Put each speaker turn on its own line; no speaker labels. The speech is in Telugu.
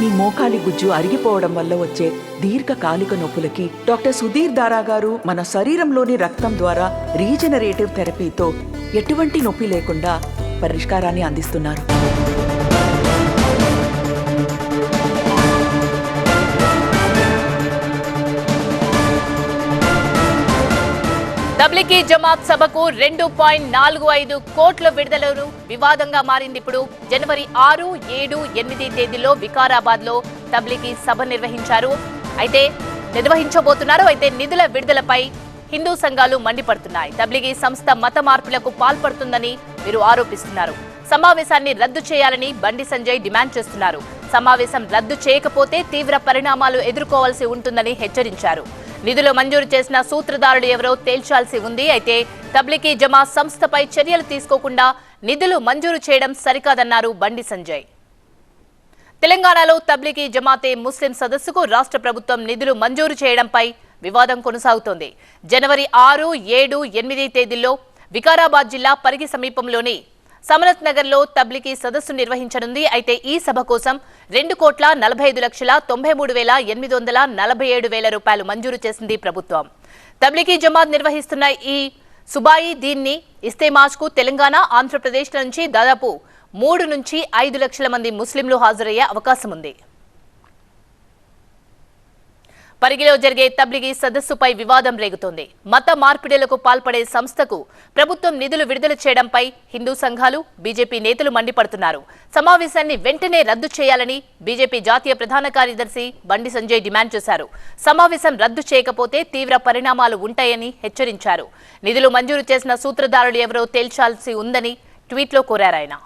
మీ మోకాలి గుజ్జు అరిగిపోవడం వల్ల వచ్చే దీర్ఘకాలిక నొప్పులకి డాక్టర్ సుధీర్ దారా గారు మన శరీరంలోని రక్తం ద్వారా రీజనరేటివ్ థెరపీతో ఎటువంటి నొప్పి లేకుండా పరిష్కారాన్ని అందిస్తున్నారు.
తబ్లికీ జమాత్ సభకు రెండు పాయింట్ నాలుగు ఐదు కోట్ల విడుదలను వివాదంగా మారింది ఇప్పుడు జనవరి ఆరు ఏడు ఎనిమిది తేదీలో వికారాబాద్లో తబ్లికీ సభ నిర్వహించారు. అయితే నిర్వహించబోతున్నారు. అయితే నిధుల విడుదలపై హిందూ సంఘాలు మండిపడుతున్నాయి. తబ్లిగీ సంస్థ మత మార్పులకు పాల్పడుతుందని వీరు ఆరోపిస్తున్నారు. సమావేశాన్ని రద్దు చేయాలని బండి సంజయ్ డిమాండ్ చేస్తున్నారు. సమావేశం రద్దు చేయకపోతే తీవ్ర పరిణామాలు ఎదుర్కోవాల్సి ఉంటుందని హెచ్చరించారు. నిధులు మంజూరు చేసిన సూత్రధారులు ఎవరో తేల్చాల్సి ఉంది. అయితే తబ్లికీ జమా సంస్థపై చర్యలు తీసుకోకుండా నిధులు మంజూరు చేయడం సరికాదన్నారు బండి సంజయ్. తెలంగాణలో తబ్లికీ జమాతే ముస్లిం సదస్సుకు రాష్ట్ర ప్రభుత్వం నిధులు మంజూరు చేయడంపై వివాదం కొనసాగుతోంది. జనవరి ఆరు ఏడు ఎనిమిది తేదీల్లో వికారాబాద్ జిల్లా పరిగి సమీపంలోని సమరత్ నగర్లో తబ్లికీ సదస్సు నిర్వహించనుంది. అయితే ఈ సభ కోసం రెండు కోట్ల నలభై ఐదు లక్షల తొంభై మూడు వేల ఎనిమిది వందల నలభై ఏడు వేల రూపాయలు మంజూరు చేసింది ప్రభుత్వం. తబ్లికీ జమాత్ నిర్వహిస్తున్న ఈ సుబాయి దీన్ని ఇస్తేమాజ్కు తెలంగాణ ఆంధ్రప్రదేశ్ నుంచి దాదాపు మూడు నుంచి ఐదు లక్షల మంది ముస్లింలు హాజరయ్యే అవకాశం ఉంది పరిగిలో జరిగే తబ్లిగీ సదస్సుపై వివాదం రేగుతోంది. మత మార్పిడులకు పాల్పడే సంస్థకు ప్రభుత్వం నిధులు విడుదల చేయడంపై హిందూ సంఘాలు బీజేపీ నేతలు మండిపడుతున్నారు. సమావేశాన్ని వెంటనే రద్దు చేయాలని బీజేపీ జాతీయ ప్రధాన కార్యదర్శి బండి సంజయ్ డిమాండ్ చేశారు. సమావేశం రద్దు చేయకపోతే తీవ్ర పరిణామాలు ఉంటాయని హెచ్చరించారు. నిధులు మంజూరు చేసిన సూత్రధారులు ఎవరో తేల్చాల్సి ఉందని ట్వీట్లో కోరారాయన